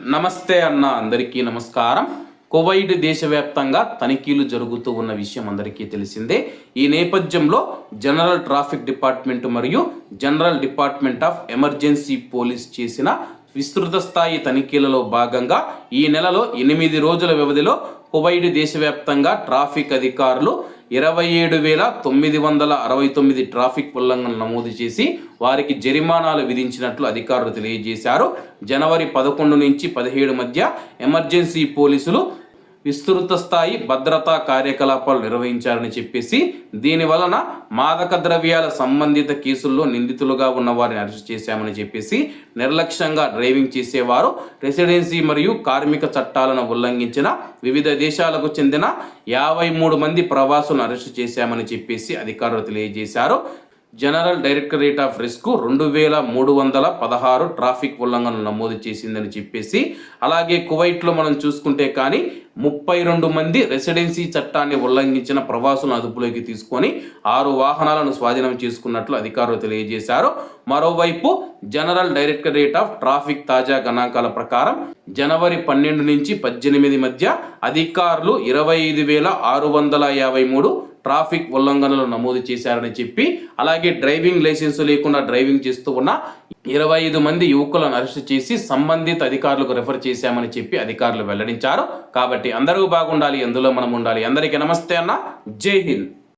నమస్తే అన్న అందరికీ నమస్కారం. కువైట్ దేశవ్యాప్తంగా తనిఖీలు జరుగుతూ ఉన్న విషయం అందరికీ తెలిసిందే. ఈ నేపథ్యంలో జనరల్ ట్రాఫిక్ డిపార్ట్మెంట్ మరియు general department of emergency police చేసిన విస్తృత స్థాయి తనిఖీలలో భాగంగా ఈ నెలలో ఎనిమిది రోజుల వ్యవధిలో కువైట్ దేశవ్యాప్తంగా ట్రాఫిక్ అధికారులు ఇరవై ఏడు వేల తొమ్మిది వందల అరవై తొమ్మిది ట్రాఫిక్ ఉల్లంఘనలు నమోదు చేసి వారికి జరిమానాలు విధించినట్లు అధికారులు తెలియజేశారు. జనవరి పదకొండు నుంచి పదిహేడు మధ్య ఎమర్జెన్సీ పోలీసులు విస్తృత స్థాయి భద్రతా కార్యకలాపాలు నిర్వహించారని చెప్పేసి దీని వలన మాదక ద్రవ్యాల సంబంధిత కేసుల్లో నిందితులుగా ఉన్న వారిని అరెస్ట్ చేశామని చెప్పేసి నిర్లక్ష్యంగా డ్రైవింగ్ చేసేవారు రెసిడెన్సీ మరియు కార్మిక చట్టాలను ఉల్లంఘించిన వివిధ దేశాలకు చెందిన యాభై మూడు మంది ప్రవాసులను అరెస్ట్ చేశామని చెప్పేసి అధికారులు తెలియజేశారు. జనరల్ డైరెక్టరేట్ ఆఫ్ రిస్క్ రెండు వేల మూడు వందల పదహారు ట్రాఫిక్ ఉల్లంఘనలు నమోదు చేసిందని చెప్పేసి అలాగే కువైట్లో మనం చూసుకుంటే కానీ ముప్పై రెండు మంది రెసిడెన్సీ చట్టాన్ని ఉల్లంఘించిన ప్రవాసులను అదుపులోకి తీసుకొని ఆరు వాహనాలను స్వాధీనం చేసుకున్నట్లు అధికారులు తెలియజేశారు. మరోవైపు జనరల్ డైరెక్టరేట్ ఆఫ్ ట్రాఫిక్ తాజా గణాంకాల ప్రకారం జనవరి పన్నెండు నుంచి పద్దెనిమిది మధ్య అధికారులు ఇరవై ఐదు వేల ఆరు వందల యాభై మూడు ట్రాఫిక్ ఉల్లంఘనలు నమోదు చేశారని చెప్పి అలాగే డ్రైవింగ్ లైసెన్స్ లేకుండా డ్రైవింగ్ చేస్తూ ఉన్న ఇరవై ఐదు మంది యువకులను అరెస్ట్ చేసి సంబంధిత అధికారులకు రెఫర్ చేశామని చెప్పి అధికారులు వెల్లడించారు. కాబట్టి అందరూ బాగుండాలి ఎందులో మనం ఉండాలి. అందరికీ నమస్తే అన్న. జై హింద్.